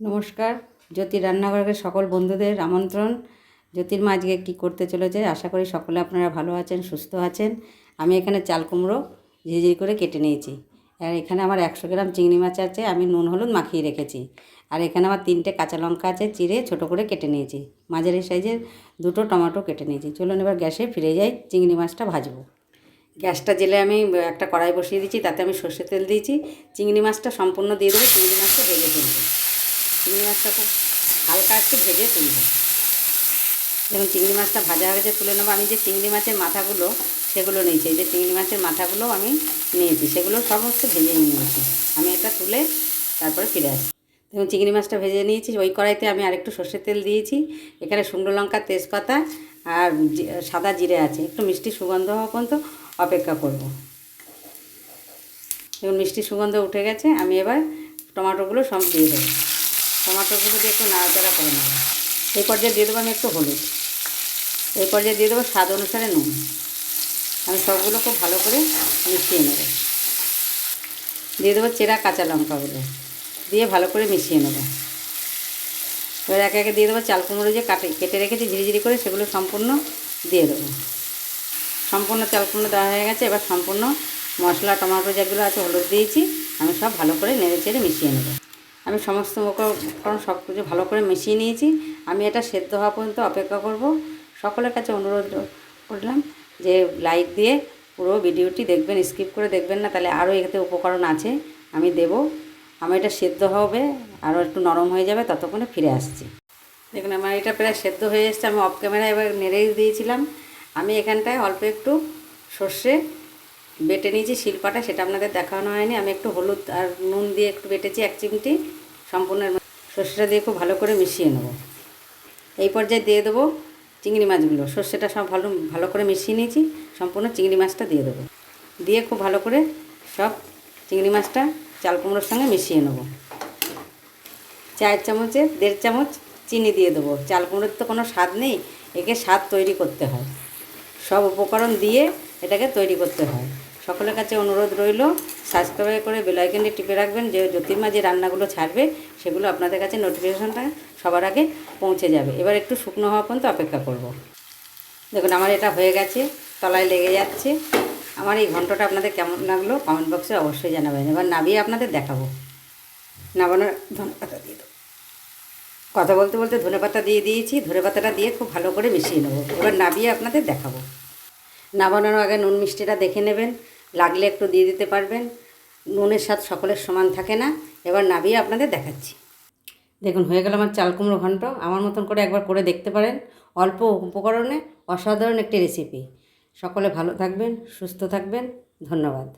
নমস্কার জ্যোতি রান্নাঘরের সকল বন্ধুদের আমন্ত্রণ। জ্যোতির মা আজকে কী করতে চলেছে আশা করি সকলে আপনারা ভালো আছেন, সুস্থ আছেন। আমি এখানে চাল কুমড়ো ঝিঝিরি করে কেটে নিয়েছি। আর এখানে আমার একশো গ্রাম চিংড়ি মাছ আছে, আমি নুন হলুদ মাখিয়ে রেখেছি। আর এখানে আমার তিনটে কাঁচা লঙ্কা আছে, চিড়ে ছোট করে কেটে নিয়েছি। মাঝারি সাইজের দুটো টমেটো কেটে নিয়েছি। চলুন এবার গ্যাসে ফিরে যাই, চিংড়ি মাছটা ভাজবো। গ্যাসটা জেলে আমি একটা কড়াই বসিয়ে দিয়েছি তাতে আমি সর্ষের তেল দিয়েছি। চিংড়ি মাছটা সম্পূর্ণ দিয়ে দেবো, চিংড়ি মাছটা ভেজে তুলবো চিংড়ি মাছটা খুব হালকা একটু ভেজে তুলবো। দেখুন চিংড়ি মাছটা ভাজা হয়ে গেছে, তুলে নেব। আমি যে চিংড়ি মাছের মাথাগুলো, সেগুলো নিয়েছি। যে চিংড়ি মাছের মাথাগুলো আমি নিয়েছি, সেগুলো সমস্ত ভেজে নিয়েছি। আমি এটা তুলে তারপরে ফিরে আসি। দেখুন চিংড়ি মাছটা ভেজে নিয়েছি, ওই কড়াইতে আমি আরেকটু সর্ষের তেল দিয়েছি। এখানে শুকনো লঙ্কা, তেজপাতা আর সাদা জিরে আছে। একটু মিষ্টি সুগন্ধ হওয়া পর্যন্ত অপেক্ষা করব। দেখুন মিষ্টি সুগন্ধ উঠে গেছে, আমি এবার টমাটোগুলো সব দিয়ে দেবো। টমাটোগুলো দিয়ে একটু নাড়াচাড়া করে নেব। এই পর্যায়ে দিয়ে দেবো আমি একটু হলুদ। এই পর্যায়ে দিয়ে দেবো স্বাদ অনুসারে নুন। আমি সবগুলো খুব ভালো করে মিশিয়ে নেব। দিয়ে দেবো চেরা কাঁচা লঙ্কাগুলো দিয়ে ভালো করে মিশিয়ে নেব। এবার একে একে দিয়ে দেবো চাল কুমড়ো যে কাটে, কেটে রেখেছি, ঝিরিঝিরি করে সেগুলো সম্পূর্ণ দিয়ে দেবো। সম্পূর্ণ চাল কুমড়ো দেওয়া হয়ে গেছে। এবার সম্পূর্ণ মশলা, টমাটো যেগুলো আছে, হলুদ দিয়েছি। আমি সব ভালো করে নেড়ে চেড়ে মিশিয়ে নেব। আমি সমস্ত উপকরণ সব কিছু ভালো করে মিশিয়ে নিয়েছি। আমি এটা সেদ্ধ হওয়া পর্যন্ত অপেক্ষা করব। সকলের কাছে অনুরোধ করলাম যে লাইক দিয়ে পুরো ভিডিওটি দেখবেন স্কিপ করে দেখবেন না, তাহলে আরও এতে উপকরণ আছে, আমি দেব। আমি এটা সেদ্ধ হবে, আরও একটু নরম হয়ে যাবে, ততক্ষণে ফিরে আসছি। দেখুন, আমার এটা প্রায় সেদ্ধ হয়ে এসছে, আমি অফ ক্যামেরা এবার নেড়ে দিয়েছিলাম। আমি এখানটায় অল্প একটু সর্ষে বেটে নিয়েছি শিলপাটা, সেটা আপনাদের দেখানো হয়নি। আমি একটু হলুদ আর নুন দিয়ে একটু বেটেছি, এক চিমটি সম্পূর্ণ সর্ষেটা দিয়ে খুব ভালো করে মিশিয়ে নেব। এই পর্যায়ে দিয়ে দেবো চিংড়ি মাছগুলো। সর্ষেটা সব ভালো ভালো করে মিশিয়ে নিয়েছি, সম্পূর্ণ চিংড়ি মাছটা দিয়ে দেবো। দিয়ে খুব ভালো করে সব চিংড়ি মাছটা চাল কুমড়োর সঙ্গে মিশিয়ে নেব। চায়ের চামচে দেড় চামচ চিনি দিয়ে দেবো। চাল কুমড়োর তো কোনো স্বাদ নেই, একে স্বাদ তৈরি করতে হয়। সব উপকরণ দিয়ে এটাকে তৈরি করতে হয়। সকলের কাছে অনুরোধ রইল সাবস্ক্রাইব করে বেলাইকনটি টিপে রাখবেন, যে জ্যোতির্মা যে রান্নাগুলো ছাড়বে, সেগুলো আপনাদের কাছে নোটিফিকেশনটা সবার আগে পৌঁছে যাবে। এবার একটু শুকনো হওয়া পর্যন্ত অপেক্ষা করব। দেখুন, আমার এটা হয়ে গেছে, তলায় লেগে যাচ্ছে। আমার এই ঘন্টটা আপনাদের কেমন লাগল কমেন্ট বক্সে অবশ্যই জানাবেন। এবার নাবিয়ে আপনাদের দেখাবো। নাবানোর ধনেপাতা দিয়ে দেবো। কথা বলতে বলতে ধনেপাতা দিয়ে দিয়েছি, ধনেপাতাটা দিয়ে খুব ভালো করে মিশিয়ে নেব। এবার নাবিয়ে আপনাদের দেখাবো। নাবানোর আগে নুন মিষ্টিটা দেখে নেবেন। লাগলে একটু দিয়ে দিতে পারবেন। নুনের স্বাদ সকলের সমান থাকে না। এবার নাবিয়ে আপনাদের দেখাচ্ছি। দেখুন, হয়ে গেল আমার চাল কুমড়ো ঘন্ট। আমার মতন করে একবার করে দেখতে পারেন। অল্প উপকরণে অসাধারণ একটি রেসিপি সকলে ভালো থাকবেন, সুস্থ থাকবেন। ধন্যবাদ।